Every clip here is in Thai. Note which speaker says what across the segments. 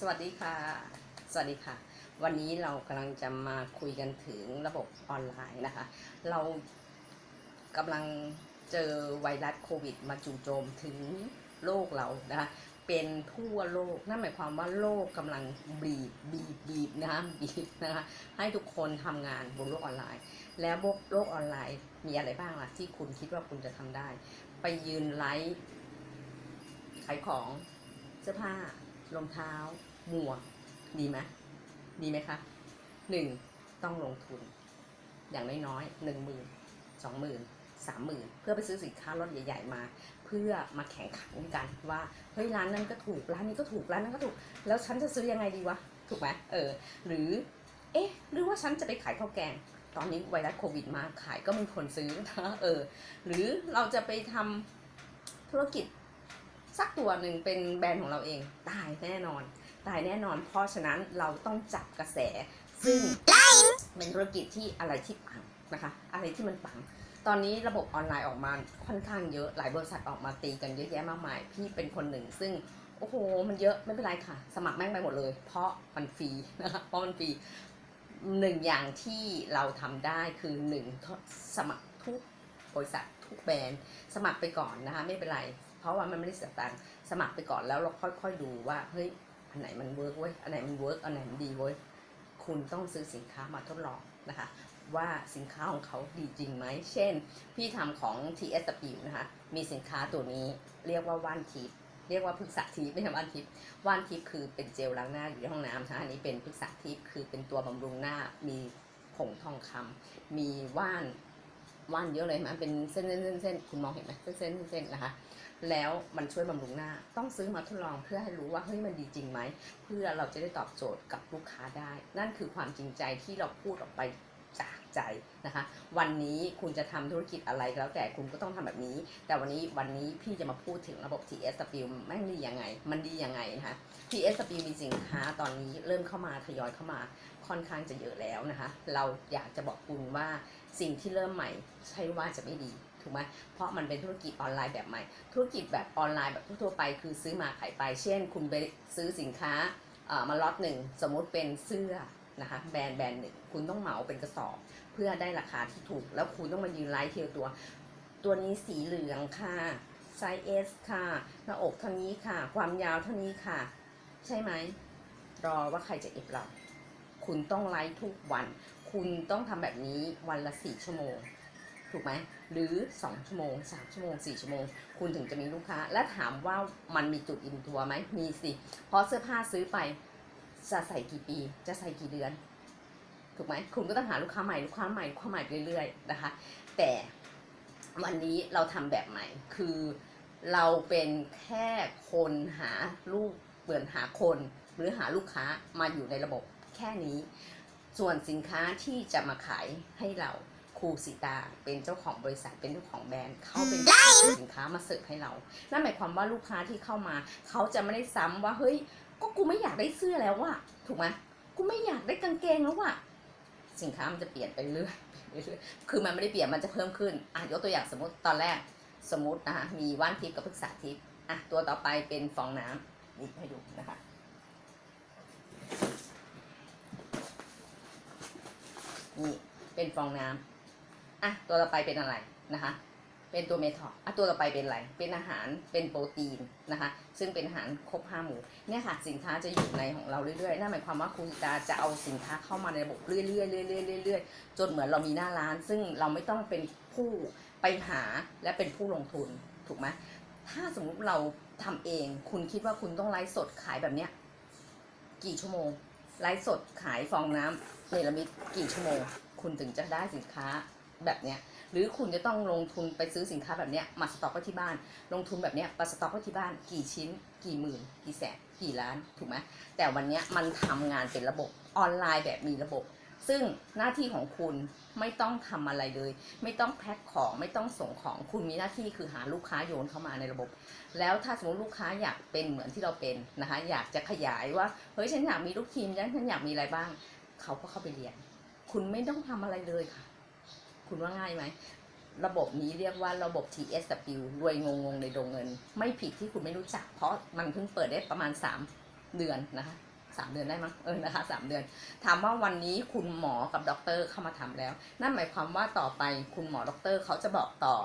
Speaker 1: สวัสดีค่ะ สวัสดีค่ะ วันนี้เรากำลังจะมาคุยกันถึงระบบออนไลน์นะคะ เรากำลังเจอไวรัสโควิด มาจู่โจมถึงโลกเรานะคะเป็นทั่วโลก นั่นหมายความว่าโลกกำลังบีบบีบบีบนะคะบีบนะคะให้ทุกคนทำงานบนโลกออนไลน์ แล้วโลกออนไลน์มีอะไรบ้างล่ะที่คุณคิดว่าคุณจะทำได้ ไปยืนไลฟ์ขายของเสื้อผ้า รองเท้า หมวก ดีไหมดีไหมคะหนึ่งต้องลงทุน อย่างน้อยๆหนึ่งหมื่นสองหมื่นสามหมื่นเพื่อไปซื้อสินค้ารถใหญ่ๆมา เพื่อมาแข่งขันกันว่าเฮ้ยร้านนั้นก็ถูกร้านนี้ก็ถูกร้านนั้นก็ถูก แล้วฉันจะซื้อยังไงดีวะถูกไหมเออ หรือ เอ๊ะ หรือว่าฉันจะไปขายข้าวแกง ตอนนี้ไวรัสโควิดมาขายก็มีคนซื้อนะเออ หรือเราจะไปทำธุรกิจ สักตัวหนึ่งเป็นแบรนด์ของเราเอง ตายแน่นอน ตายแน่นอน เพราะฉะนั้นเราต้องจับกระแส ซึ่งเป็นธุรกิจที่อะไรที่ปังนะคะอะไรที่มันปัง ตอนนี้ระบบออนไลน์ออกมาค่อนข้างเยอะหลายบริษัทออกมาตีกันเยอะแยะมากมายพี่เป็นคนหนึ่ง ซึ่งโอ้โห มันเยอะไม่เป็นไรค่ะ สมัครแม่งไปหมดเลย เพราะมันฟรีนะคะเพราะมันฟรีหนึ่งอย่างที่เราทำได้คือหนึ่งสมัครทุกบริษัททุกแบรนด์ สมัครไปก่อนนะคะไม่เป็นไรเพ ราะว่ามันไม่ได้เสียตังค์สมัครไปก่อนแล้วเราค่อยๆดูว่าเฮ้ยอันไหนมันเวิร์กเว้ยอันไหนมันเวิร์กอันไหนมันดีเว้ยคุณต้องซื้อสินค้ามาทดลองนะคะ ว่าสินค้าของเขาดีจริงไหมเช่น พี่ทำของ TSW นะคะ มีสินค้าตัวนี้เรียกว่าว่านทิพย์เรียกว่าพฤกษทิพย์ไม่ใช่ว่านทิพย์ว่านทิพย์คือเป็นเจลล้างหน้าอยู่ในห้องน้ำนะคะอันนี้เป็นพฤกษทิพย์คือเป็นตัวบำรุงหน้ามีผงทองคำมีว่านว่านเยอะเลยมันเป็นเส้นเส้นเส้นเส้นคุณมองเห็นไหมเส้นเส้นเส้นนะคะ แล้วมันช่วยบำรุงหน้า ต้องซื้อมาทดลองเพื่อให้รู้ว่าเฮ้ยมันดีจริงไหม เพื่อเราจะได้ตอบโจทย์กับลูกค้าได้ นั่นคือความจริงใจที่เราพูดออกไปจากใจนะคะ วันนี้คุณจะทำธุรกิจอะไรแล้วแต่คุณก็ต้องทำแบบนี้ แต่วันนี้วันนี้พี่จะมาพูดถึงระบบ TSW แม่งดียังไง มันดียังไงนะคะ TSW มีสินค้าตอนนี้เริ่มเข้ามาทยอยเข้ามาค่อนข้างจะเยอะแล้วนะคะ เราอยากจะบอกคุณว่าสิ่งที่เริ่มใหม่ใช่ว่าจะไม่ดี ถูกไหมเพราะมันเป็นธุรกิจออนไลน์แบบใหม่ ธุรกิจแบบออนไลน์แบบทั่วไปคือซื้อมาขายไป เช่น คุณไปซื้อสินค้ามาล็อตหนึ่งสมมุติเป็นเสื้อนะคะแบรนด์แบรนด์หนึ่งคุณต้องเหมาเป็นกระสอบ เพื่อได้ราคาที่ถูก แล้วคุณต้องมายืนไลฟ์เทียวตัว ตัวนี้สีเหลืองค่ะไซส์ S ค่ะหน้าอกเท่านี้ค่ะ ความยาวเท่านี้ค่ะ ใช่ไหมรอว่าใครจะเอฟเรา คุณต้องไลฟ์ทุกวัน คุณต้องทำแบบนี้วันละสี่ชั่วโมง ถูกไหมหรือ 2 ชั่วโมง 3 ชั่วโมง 4 ชั่วโมง คุณถึงจะมีลูกค้า และถามว่ามันมีจุดอิ่มตัวไหมมีสิ เพราะเสื้อผ้าซื้อไปจะใส่กี่ปี จะใส่กี่เดือน ถูกไหมคุณก็ต้องหาลูกค้าใหม่ลูกค้าใหม่ลูกค้าใหม่เรื่อยๆนะคะ แต่วันนี้เราทำแบบใหม่คือเราเป็นแค่คนหาลูกเปิดหาคน หรือหาลูกค้ามาอยู่ในระบบแค่นี้ ส่วนสินค้าที่จะมาขายให้เรา ครูสีตาเป็นเจ้าของบริษัทเป็นเจ้าของแบรนด์เขาเป็นเจ้าของสินค้ามาเสิร์ฟให้เรา นั่นหมายความว่าลูกค้าที่เข้ามา เขาจะไม่ได้ซ้ำว่าเฮ้ย ก็กูไม่อยากได้เสื้อแล้วว่ะถูกไหมกูไม่อยากได้กางเกงแล้วว่ะสินค้ามันจะเปลี่ยนไปเรื่อยเรื่อยๆคือมันไม่ได้เปลี่ยนมันจะเพิ่มขึ้นอะยกตัวอย่างสมมติตอนแรกสมมตินะคะมีว่านทิพย์กับพฤกษาทิพย์อะตัวต่อไปเป็นฟองน้ำนี่ให้ดูนะคะนี่เป็นฟองน้ำ อะตัวต่อไปเป็นอะไรนะคะ เป็นตัวเมทอลอะตัวต่อไปเป็นอะไร เป็นอาหารเป็นโปรตีนนะคะ ซึ่งเป็นอาหารครบห้าหมู่เนี่ยค่ะสินค้าจะอยู่ในของเราเรื่อยๆนั่นหมายความว่าครูตาจะเอาสินค้าเข้ามาในระบบเรื่อยๆเรื่อยๆเรื่อยๆจนเหมือนเรามีหน้าร้าน ซึ่งเราไม่ต้องเป็นผู้ไปหาและเป็นผู้ลงทุนถูกไหมถ้าสมมุติเราทำเอง คุณคิดว่าคุณต้องไลฟ์สดขายแบบเนี้ยกี่ชั่วโมงไลฟ์สดขายฟองน้ำเนลมิดกี่ชั่วโมง คุณถึงจะได้สินค้า แบบเนี้ยหรือคุณจะต้องลงทุนไปซื้อสินค้าแบบเนี้ยมาสต็อกไว้ที่บ้าน ลงทุนแบบเนี้ยมาสต็อกไว้ที่บ้านกี่ชิ้น กี่หมื่น กี่แสนกี่ล้านถูกไหมแต่วันเนี้ยมันทำงานเป็นระบบออนไลน์แบบมีระบบ ซึ่งหน้าที่ของคุณไม่ต้องทำอะไรเลย ไม่ต้องแพ็คของไม่ต้องส่งของคุณมีหน้าที่คือหาลูกค้าโยนเข้ามาในระบบ แล้วถ้าสมมติลูกค้าอยากเป็นเหมือนที่เราเป็นนะคะอยากจะขยายว่าเฮ้ยฉันอยากมีลูกทีมฉันฉันอยากมีอะไรบ้าง เขาก็เข้าไปเรียน คุณไม่ต้องทำอะไรเลยค่ะ คุณว่าง่ายไหม ระบบนี้เรียกว่าระบบ TSW รวยงงๆในดงเงิน ไม่ผิดที่คุณไม่รู้จัก เพราะมันเพิ่งเปิดได้ประมาณ 3 เดือนนะคะสามเดือนได้มั้งเออนะคะสามเดือน ถามว่าวันนี้คุณหมอกับด็อกเตอร์เข้ามาทำแล้ว นั่นหมายความว่าต่อไปคุณหมอด็อกเตอร์เขาจะบอกต่อ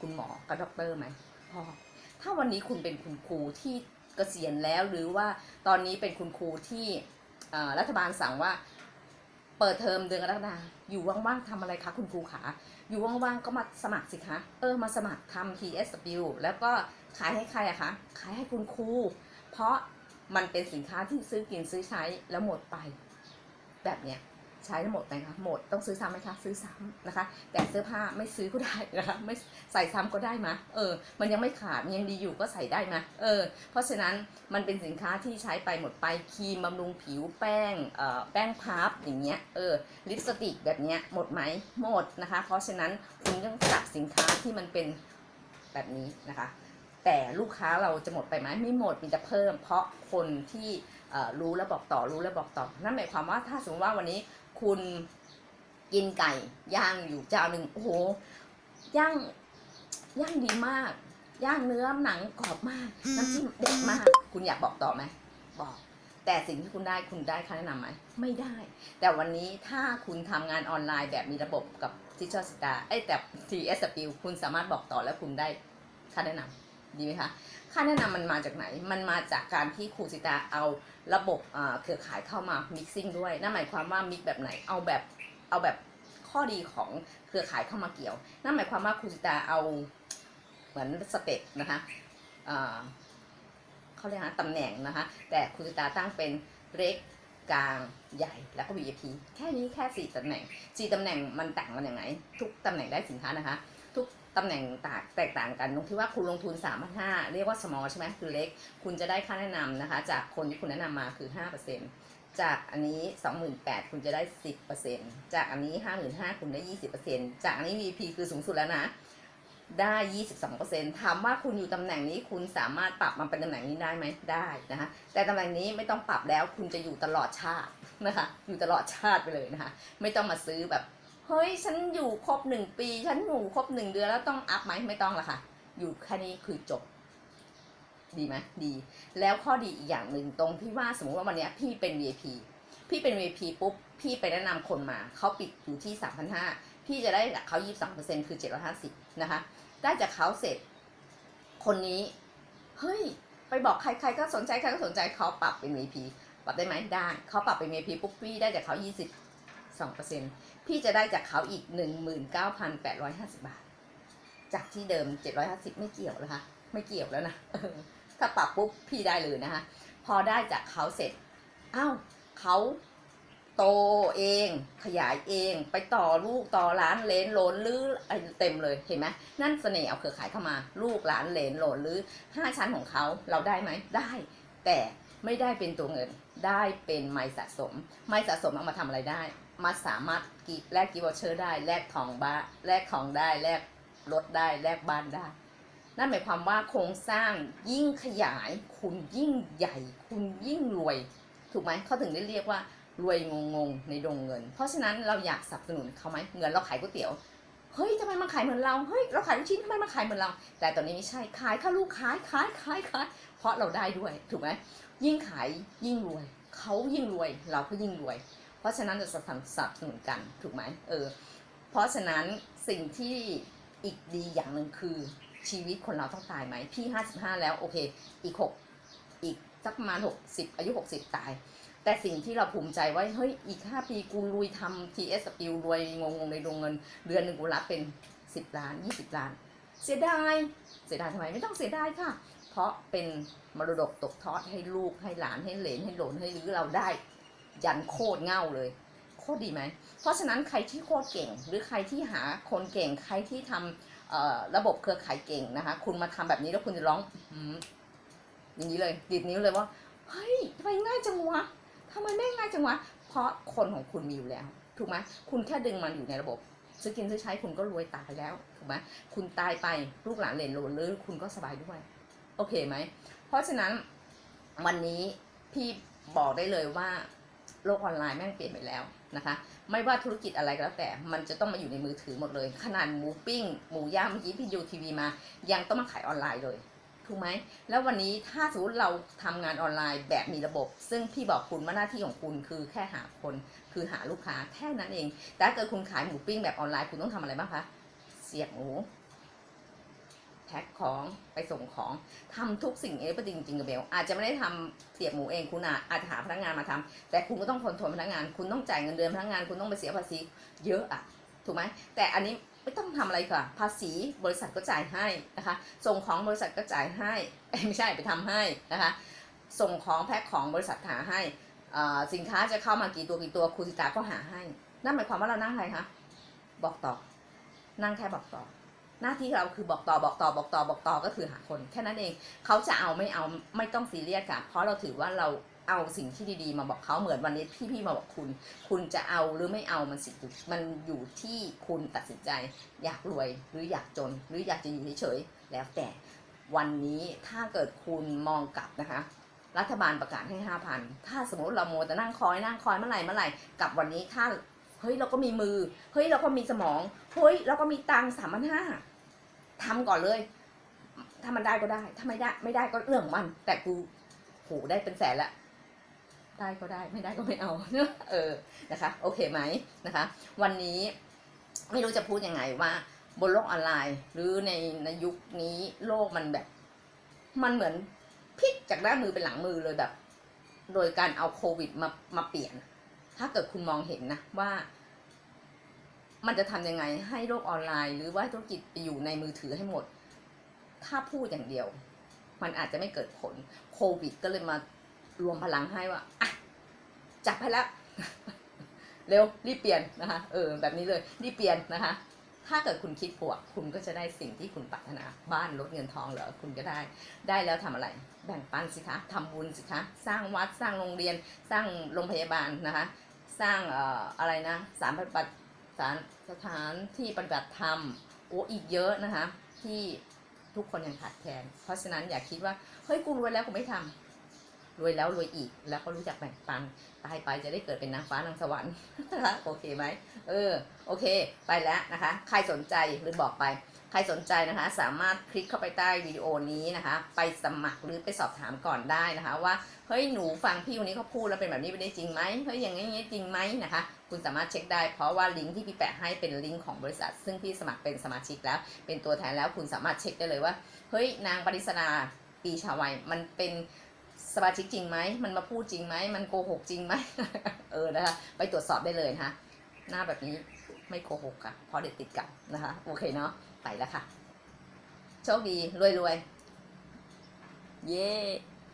Speaker 1: คุณหมอกับด็อกเตอร์ไหมพอถ้าวันนี้คุณเป็นคุณครูที่เกษียณแล้วหรือว่าตอนนี้เป็นคุณครูที่รัฐบาลสั่งว่า เปิดเทอมเดือนกรกฎาอยู่ว่างๆทำอะไรคะคุณครูขาอยู่ว่างๆก็มาสมัครสิคะเออมาสมัครทำ TSW แล้วก็ขายให้ใครอะคะขายให้คุณครูเพราะมันเป็นสินค้าที่ซื้อกินซื้อใช้แล้วหมดไป แบบเนี้ย ใช้แล้หมดไหมคะหมดต้องซื้อซ้ำไหมคะซื้อซ้ำนะคะ แต่เสื้อผ้าไม่ซื้อก็ได้นะคะไม่ใส่ซ้ำก็ได้มะเออ มันยังไม่ขาดมันยังดีอยู่ก็ใส่ได้มะเออ เพราะฉะนั้นมันเป็นสินค้าที่ใช้ไปหมดไปครีมบำรุงผิวแป้งเอ่อแป้งพับอย่างเงี้ยเออลิปสติกแบบเนี้ยหมดไหมหมดนะคะ เพราะฉะนั้นคุณต้องจับสินค้าที่มันเป็นแบบนี้นะคะ แต่ลูกค้าเราจะหมดไปไหมไม่หมดมีแต่เพิ่ม เพราะคนที่รู้แล้วบอกต่อรู้แล้วบอกต่อ นั่นหมายความว่าถ้าสมมติว่าวันนี้ คุณกินไก่ย่างอยู่เจ้าหนึ่งโอ้โหย่างย่างดีมาก ย่างเนื้อหนังกรอบมาก น้ำจิ้มเด็ดมาก คุณอยากบอกต่อไหมบอก แต่สิ่งที่คุณได้คุณได้ค่าแนะนำไหมไม่ได้ แต่วันนี้ถ้าคุณทำงานออนไลน์แบบมีระบบกับทิชชอร์สตาร์ไอ้แต่ TSW คุณสามารถบอกต่อแล้วคุณได้ค่าแนะนำ ดีไหมคะค่าแนะนำมันมาจากไหน มันมาจากการที่ครูสิตาเอาระบบเครือข่ายเข้ามา mixing ด้วย นั่นหมายความว่า mix แบบไหน เอาแบบเอาแบบข้อดีของเครือข่ายเข้ามาเกี่ยว นั่นหมายความว่าครูสิตาเอาเหมือนสเต็ปนะคะเขาเรียกนะตำแหน่งนะคะ แต่ครูสิตาตั้งเป็นเล็กกลางใหญ่แล้วก็ VIP แค่นี้แค่สี่ตำแหน่งสี่ตำแหน่งมันต่างกันย่างไรทุกตำแหน่งได้สินค้านะคะ ทุก ตำแหน่งต่างแตกต่างกันตรงที่ว่าคุณลงทุน3 5 0 0เรียกว่า small ใช่ไหมคือเล็ก คุณจะได้ค่าแนะนำนะคะ จากคนที่คุณแนะนำมาคือ 5%จากอันนี้ 28,000คุณจะได้ 10%จากอันนี้ 55,000คุณได้ 20%จากอันนี้ VP คือสูงสุดแล้วนะ ได้ 22%ถามว่าคุณอยู่ตำแหน่งนี้คุณสามารถปรับมาเป็นตำแหน่งนี้ได้ไหมได้นะคะแต่ตำแหน่งนี้ไม่ต้องปรับแล้วคุณจะอยู่ตลอดชาตินะคะอยู่ตลอดชาติไปเลยนะคะไม่ต้องมาซื้อแบบ เฮ้ยฉันอยู่ครบหนึ่งปี ฉันอยู่ครบหนึ่งเดือนแล้วต้องอัพไหมไม่ต้องละค่ะ อยู่แค่นี้คือจบ ดีไหมดี แล้วข้อดีอีกอย่างหนึ่งตรงที่ว่าสมมติว่าวันนี้พี่เป็น VIP พี่เป็น VIP ปุ๊บ พี่ไปแนะนำคนมา เขาปิดอยู่ที่3,500พี่จะได้จากเขา22%คือ750นะคะ ได้จากเขาเสร็จ คนนี้ เฮ้ย ไปบอกใครๆก็สนใจใครก็สนใจเขาปรับเป็น VIP ปรับได้ไหมได้ เขาปรับเป็น VIP ปุ๊บพี่ได้จากเขา 22%พี่จะได้จากเขาอีก 19,850 บาท จากที่เดิม 750 ไม่เกี่ยวแล้วค่ะไม่เกี่ยวแล้วนะถ้าปรับปุ๊บพี่ได้เลยนะคะ พอได้จากเขาเสร็จอ้าวเขาโตเองขยายเองไปต่อลูกต่อหล้านเลนโหลนหรืออเต็มเลยเห็นไหมนั่นเสน่ห์เอาเครือข่ายเข้ามา ลูกหลานเลนโหลนหรือห้าชั้นของเขาเราได้ไหมได้ แต่ไม่ได้เป็นตัวเงินได้เป็นไม้สะสม ไม้สะสมเอามาทำอะไรได้ มาสามารถกีแลกกิฟต์วอเชอร์ได้แลกทองบ้าแลกของได้แลกรถได้แลกบ้านได้ นั่นหมายความว่าโครงสร้างยิ่งขยาย คุณยิ่งใหญ่ คุณยิ่งรวย ถูกไหมเขาถึงได้เรียกว่ารวยงงงในดงเงิน เพราะฉะนั้นเราอยากสนับสนุนเขาไหมเหมือนเราขายก๋วยเตี๋ยวเฮ้ยทำไมมาขายเหมือนเราเฮ้ยเราขายลูกชิ้นทำไมมาขายเหมือนเรา แต่ตอนนี้ไม่ใช่ขายค่ะลูกขายขายขายขายเพราะเราได้ด้วยถูกไหมยิ่งขายยิ่งรวยเขายิ่งรวย เราก็ยิ่งรวย เพราะฉะนั้นจะสนับสนุนกันถูกไหมเออเพราะฉะนั้นสิ่งที่อีกดีอย่างหนึ่งคือชีวิตคนเราต้องตายไหมพี่ห้าสิบห้าแล้วโอเค อีกหกอีกสักประมาณหกสิบอายุหกสิบตาย แต่สิ่งที่เราภูมิใจว่าเฮ้ยอีกห้าปีกูลุยทำ TS สปิลรวยงงงในดวงเงิน เดือนหนึ่งกูรับเป็นสิบล้านยี่สิบล้าน เสียดายเสียดายทำไมไม่ต้องเสียดายค่ะ เพราะเป็นมรดกตกทอดให้ลูกให้หลานให้เหลนให้หลนให้หรือเราได้ ยันโคตรเง่าเลย โคตรดีไหม เพราะฉะนั้นใครที่โคตรเก่ง หรือใครที่หาคนเก่ง ใครที่ทำเอ่อระบบเครือข่ายเก่งนะคะ คุณมาทำแบบนี้แล้วคุณจะร้องอย่างนี้เลยดิดนิ้วเลยว่าเฮ้ยทำไมง่ายจังวะทำไมแม่งง่ายจังวะ เพราะคนของคุณมีอยู่แล้ว ถูกไหมคุณแค่ดึงมันอยู่ในระบบซื้อกินซื้อใช้คุณก็รวยตายแล้วถูกไหมคุณตายไปลูกหลานเหลนโลนหรือคุณก็สบายด้วย โอเคไหม เพราะฉะนั้นวันนี้พี่บอกได้เลยว่า โลกออนไลน์แม่งเปลี่ยนไปแล้วนะคะ ไม่ว่าธุรกิจอะไรก็แล้วแต่มันจะต้องมาอยู่ในมือถือหมดเลย ขนาดหมูปิ้งหมูย่างเมื่อกี้พี่ดูทีวีมา ยังต้องมาขายออนไลน์เลยถูกไหมแล้ววันนี้ถ้าสมมติเราทำงานออนไลน์แบบมีระบบ ซึ่งพี่บอกคุณว่าหน้าที่ของคุณคือแค่หาคน คือหาลูกค้าแค่นั้นเอง แต่เกิดคุณขายหมูปิ้งแบบออนไลน์คุณต้องทำอะไรบ้างคะเสียบหมู แพ็คของไปส่งของทำทุกสิ่งเองจริงจริงๆกับเบลอาจจะไม่ได้ทำเสียบหมูเองคุณอาอาจจะหาพนักงานมาทำแต่คุณก็ต้องคอนโทรลพนักงาน คุณต้องจ่ายเงินเดือนพนักงานคุณต้องไปเสียภาษีเยอะอะถูกไหมแต่อันนี้ไม่ต้องทำอะไรค่ะ ภาษีบริษัทก็จ่ายให้นะคะ ส่งของบริษัทก็จ่ายให้ไม่ใช่ไปทำให้นะคะ ส่งของแพ็คของบริษัทหาให้สินค้าจะเข้ามากี่ตัวกี่ตัวคุณสิตาก็หาให้ นั่นหมายความว่าเรานั่งอะไรคะบอกต่อ นั่งแค่บอกต่อ หน้าที่เราคือบอกต่อบอกต่อบอกต่อบอกต่อก็คือหาคน แค่นั้นเองเขาจะเอาไม่เอาไม่ต้องซีเรียสค่ะ เพราะเราถือว่าเราเอาสิ่งที่ดีๆ มาบอกเขาเหมือนวันนี้พี่ๆมาบอกคุณ คุณจะเอาหรือไม่เอามันสิมันอยู่ที่คุณตัดสินใจ อยากรวยหรืออยากจน หรืออยากจะอยู่เฉยๆแล้วแต่วันนี้ถ้าเกิดคุณมองกลับนะคะ รัฐบาลประกาศให้ห้าพันถ้าสมมติเราโมแต่นั่งคอยนั่งคอยเมื่อไหร่เมื่อไหร่กับวันนี้ถ้า เฮ้ยเราก็มีมือ เฮ้ยเราก็มีสมอง เฮ้ยเราก็มีตังสามพันห้าทำก่อนเลย ถ้ามันได้ก็ได้ ถ้าไม่ได้ ไม่ได้ก็เรื่องมัน แต่กูโหได้เป็นแสนละ ได้ก็ได้ ไม่ได้ก็ไม่เอา เออ นะคะ โอเคไหมนะคะ วันนี้ไม่รู้จะพูดยังไงว่า บนโลกออนไลน์ หรือในในยุคนี้โลกมันแบบ มันเหมือนพลิกจากด้านมือเป็นหลังมือเลยแบบ โดยการเอาโควิดมามาเปลี่ยน ถ้าเกิดคุณมองเห็นนะว่า มันจะทำยังไงให้โลกออนไลน์ หรือว่าธุรกิจไปอยู่ในมือถือให้หมด ถ้าพูดอย่างเดียว มันอาจจะไม่เกิดผลโควิด ก็เลยมารวมพลังให้ว่าอะจับให้แล้วเร็วรีบเปลี่ยนนะคะเออแบบนี้เลยรีบเปลี่ยนนะคะ ถ้าเกิดคุณคิดบวก คุณก็จะได้สิ่งที่คุณปรารถนา บ้านรถเงินทองเหรอคุณก็ได้ ได้แล้วทำอะไร แบ่งปันสิคะทำบุญสิคะ สร้างวัดสร้างโรงเรียน สร้างโรงพยาบาลนะคะ สร้างเอ่ออะไรนะสารปฏิบัติสารสถานที่ปฏิบัติธรรมโอ้อีกเยอะนะคะที่ทุกคนยังขาดแคลนเพราะฉะนั้นอย่าคิดว่าเฮ้ยกูรวยแล้วกูไม่ทำรวยแล้วรวยอีกแล้วก็รู้จักแบ่งปันตายไปจะได้เกิดเป็นนางฟ้านางสวรรค์นะคะโอเคไหมเออโอเค ไปแล้วนะคะ ใครสนใจหรือบอกไป ใครสนใจนะคะ สามารถคลิกเข้าไปใต้วิดีโอนี้นะคะ ไปสมัครหรือไปสอบถามก่อนได้นะคะ ว่าเฮ้ยหนูฟังพี่คนนี้เขาพูดแล้วเป็นแบบนี้เป็นได้จริงไหมเฮ้ยอย่างนี้งี้จริงไหมนะคะ คุณสามารถเช็คได้เพราะว่าลิงก์ที่พี่แปะให้เป็นลิงก์ของบริษัท ซึ่งพี่สมัครเป็นสมาชิกแล้ว เป็นตัวแทนแล้วคุณสามารถเช็คได้เลยว่าเฮ้ยนางปริศนาปีชาวัยมันเป็นสมาชิกจริงไหม มันมาพูดจริงไหม มันโกหกจริงไหม เออ นะคะ ไปตรวจสอบได้เลยนะคะ หน้าแบบนี้ไม่โกหกค่ะ เพราะเด็กติดกันนะคะ โอเคเนาะ แล้วค่ะ โชคดี รวยรวยเย้